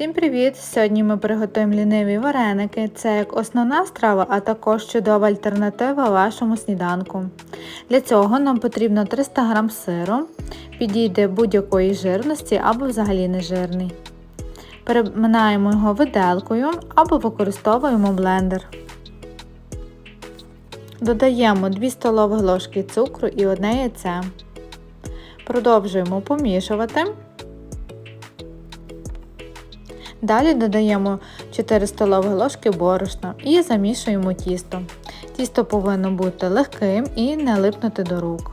Всім привіт! Сьогодні ми приготуємо ліниві вареники. Це як основна страва, а також чудова альтернатива вашому сніданку. Для цього нам потрібно 300 г сиру, підійде будь-якої жирності або взагалі не жирний. Переминаємо його виделкою або використовуємо блендер. Додаємо 2 столові ложки цукру і одне яйце. Продовжуємо помішувати. Далі додаємо 4 столові ложки борошна і замішуємо тісто. Тісто повинно бути легким і не липнути до рук.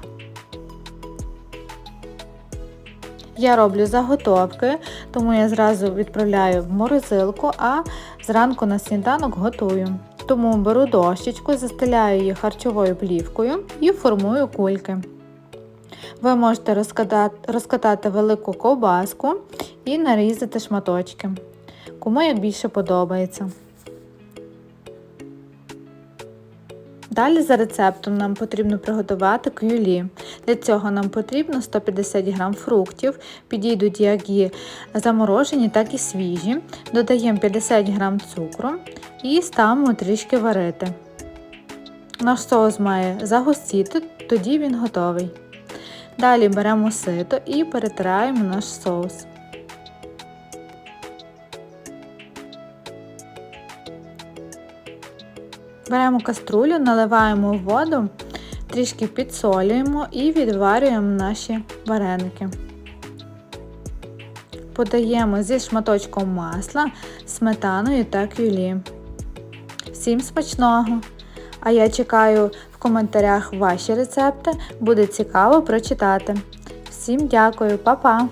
Я роблю заготовки, тому я зразу відправляю в морозилку, а зранку на сніданок готую. Тому беру дощечку, застеляю її харчовою плівкою і формую кульки. Ви можете розкатати, велику ковбаску і нарізати шматочки. Кому як більше подобається. Далі за рецептом нам потрібно приготувати кюлі. Для цього нам потрібно 150 г фруктів, підійдуть як і заморожені, так і свіжі. Додаємо 50 г цукру і ставимо трішки варити. Наш соус має загустіти, тоді він готовий. Далі беремо сито і перетираємо наш соус. Беремо каструлю, наливаємо воду, трішки підсолюємо і відварюємо наші вареники. Подаємо зі шматочком масла, сметаною та кюлі. Всім смачного! А я чекаю в коментарях ваші рецепти, буде цікаво прочитати. Всім дякую, па-па!